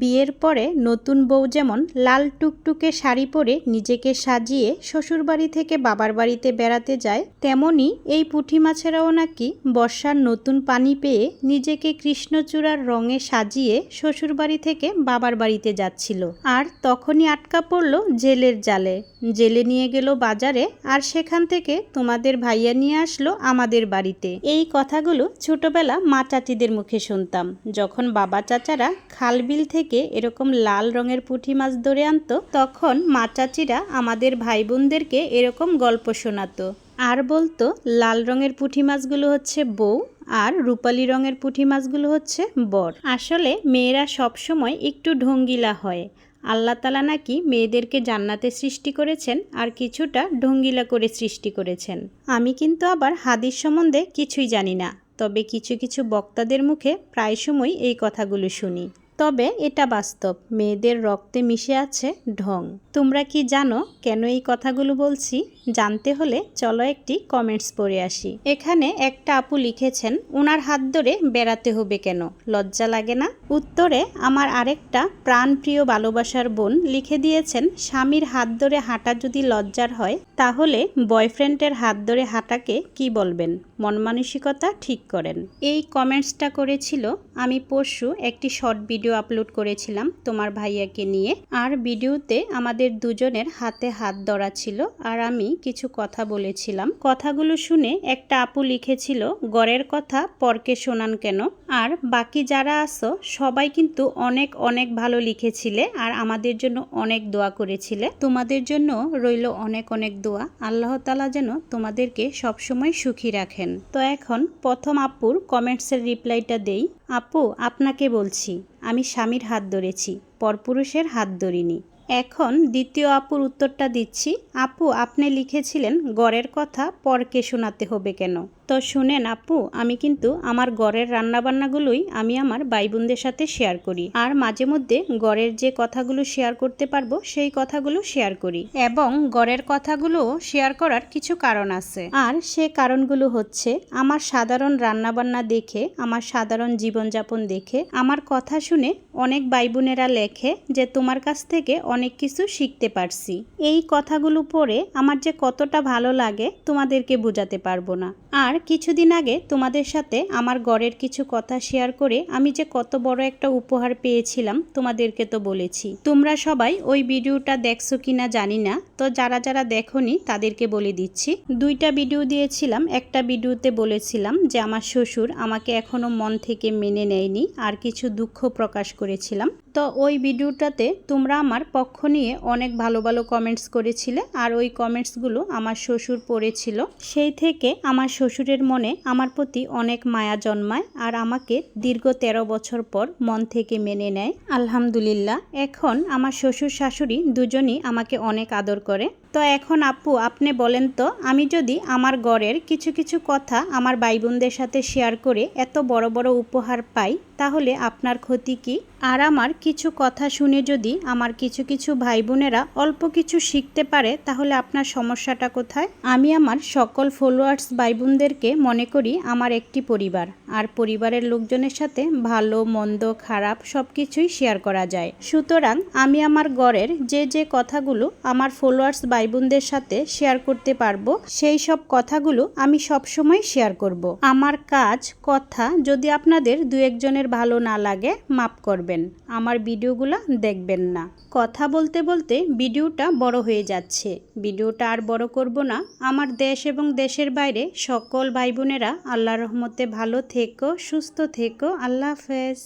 বিয়ের পরে নতুন বউ যেমন লাল টুকটুকে শাড়ি পরে নিজেকে সাজিয়ে শ্বশুরবাড়ি থেকে বাবার বাড়িতে বেড়াতে যায়, তেমনি এই পুঁটি মাছেরাও নাকি বর্ষার নতুন পানি পেয়ে নিজেকে কৃষ্ণচূড়ার রঙে সাজিয়ে শ্বশুরবাড়ি থেকে বাবার বাড়িতে যাচ্ছিল। আর তখনই আটকা পড়ল জেলের জালে। জেলে নিয়ে গেল বাজারে আর সেখান থেকে তোমাদের ভাইয়া নিয়ে আসলো আমাদের বাড়িতে। এই কথাগুলো ছোটবেলা মা চাচিদের মুখে শুনতাম। যখন বাবা চাচারা খালবিল থেকে এরকম লাল রঙের পুঁটি মাছ ধরে আনতো, তখন মা চাচিরা আমাদের ভাই বোনদেরকে এরকম গল্প শোনাতো। আর বলতো, লাল রঙের পুঁটি মাছগুলো হচ্ছে বউ আর রূপালি রঙের পুঁটি মাছগুলো হচ্ছে বর। আসলে মেয়েরা সবসময় একটু ঢঙ্গিলা হয়। আল্লাহ তালা নাকি মেয়েদেরকে জান্নাতে সৃষ্টি করেছেন আর কিছুটা ঢঙ্গিলা করে সৃষ্টি করেছেন। আমি কিন্তু আবার হাদিস সম্বন্ধে কিছুই জানি না, তবে কিছু কিছু বক্তাদের মুখে প্রায় সময় এই কথাগুলো শুনি। তবে এটা বাস্তব মেয়েদের রক্তে মিশে আছে ঢং। তোমরা কি জানো কেন এই কথাগুলো বলছি? জানতে হলে চলো একটি কমেন্টস পড়ে আসি। এখানে একটা আপু লিখেছেন ওনার হাত ধরে বেড়াতে হবে কেন? লজ্জা লাগে না? উত্তরে আমার আরেকটা, প্রাণপ্রিয় ভালোবাসার বোন লিখে দিয়েছেন, স্বামীর হাত ধরে হাঁটা যদি লজ্জার হয়, তাহলে বয়ফ্রেন্ডের হাত ধরে হাঁটাকে কি বলবেন? মন মানসিকতা ঠিক করেন। এই কমেন্টসটা করেছিল, আমি পরশু একটি শর্ট ভিডিও আপলোড করেছিলাম তোমার ভাইয়াকে নিয়ে। আর ভিডিওতে আমাদের দুজনের হাতে হাত ধরা ছিল আর আমি কিছু কথা বলেছিলাম। কথাগুলো শুনে একটা আপু লিখেছিল, গড়ের কথা পরকে শোনান কেন? আর বাকি যারা আসো সবাই কিন্তু অনেক অনেক ভালো লিখেছিলে আর আমাদের জন্য অনেক দোয়া করেছিলে। তোমাদের জন্য রইল অনেক অনেক দোয়া। আল্লাহ তালা যেন তোমাদেরকে সবসময় সুখী রাখেন। তো এখন প্রথম আপুর কমেন্টসের রিপ্লাইটা দেই। আপু, আপনাকে বলছি, আমি স্বামীর হাত ধরেছি, পরপুরুষের হাত ধরিনি। এখন দ্বিতীয় আপুর উত্তরটা দিচ্ছি। আপু আপনি লিখেছিলেন গড়ের কথা পরকে শোনাতে হবে কেন? তো শুনেন আপু, আমি কিন্তু আমার গড়ের রান্নাবান্নাগুলোই আমি আমার ভাই বোনদের সাথে শেয়ার করি। আর মাঝে মধ্যে গড়ের যে কথাগুলো শেয়ার করতে পারব, সেই কথাগুলো শেয়ার করি। এবং গড়ের কথাগুলো শেয়ার করার কিছু কারণ আছে। আর সে কারণগুলো হচ্ছে, আমার সাধারণ রান্নাবান্না দেখে, আমার সাধারণ জীবনযাপন দেখে, আমার কথা শুনে অনেক ভাই বোনেরা লেখে যে, তোমার কাছ থেকে অনেক কিছু শিখতে পারছি। এই কথাগুলো পড়ে আমার যে কতটা ভালো লাগে, তোমাদেরকে বোঝাতে পারব না। আর কিছুদিন আগে তোমাদের সাথে আমার গড়ের কিছু কথা শেয়ার করে আমি যে কত বড় একটা উপহার পেয়েছিলাম তোমাদেরকে তো বলেছি। তোমরা সবাই ওই ভিডিওটা দেখছ কিনা জানি না, তো যারা যারা দেখোনি তাদেরকে বলে দিচ্ছি। দুইটা ভিডিও দিয়েছিলাম, একটা ভিডিওতে বলেছিলাম যে আমার শ্বশুর আমাকে এখনও মন থেকে মেনে নেয়নি, আর কিছু দুঃখ প্রকাশ করেছিলাম। তো ওই ভিডিওটাতে তোমরা আমার পক্ষ নিয়ে অনেক ভালো ভালো কমেন্টস করেছিলে আর ওই কমেন্টসগুলো আমার শ্বশুর পড়েছিল। সেই থেকে আমার শ্বশুরের মনে আমার প্রতি অনেক মায়া জন্মায় আর আমাকে দীর্ঘ তেরো বছর পর মন থেকে মেনে নেয়। আলহামদুলিল্লাহ, এখন আমার শ্বশুর শাশুড়ি দুজনই আমাকে অনেক আদর করে। তো এখন আপু, আপনি বলেন তো, আমি যদি আমার গড়ের কিছু কিছু কথা আমার ভাই বোনদের সাথে শেয়ার করে এত বড় বড় উপহার পাই, তাহলে আপনার ক্ষতি কি? আর আমার কিছু কথা শুনে যদি আমার কিছু কিছু ভাই বোনেরা অল্প কিছু শিখতে পারে, তাহলে আপনার সমস্যাটা কোথায়? আমি আমার সকল ফলোয়ার্স ভাই বোনদেরকে মনে করি আমার একটি পরিবার। আর পরিবারের লোকজনের সাথে ভালো, মন্দ, খারাপ সব কিছুই শেয়ার করা যায়। সুতরাং আমি আমার গড়ের যে যে কথাগুলো আমার ফলোয়ার্স ভাই বোনদের সাথে শেয়ার করতে পারব, সেই সব কথাগুলো আমি সবসময় শেয়ার করব। আমার কাজ, কথা যদি আপনাদের দু একজনের ভালো না লাগে মাপ করবেন। আমার ভিডিওগুলো দেখবেন না। কথা বলতে বলতে ভিডিওটা বড় হয়ে যাচ্ছে। ভিডিওটা আর বড় করব না। আমার দেশ এবং দেশের বাইরে সকল ভাই বোনেরা আল্লাহ রহমতে ভালো থেকো, সুস্থ থেকো। আল্লাহ হাফেজ।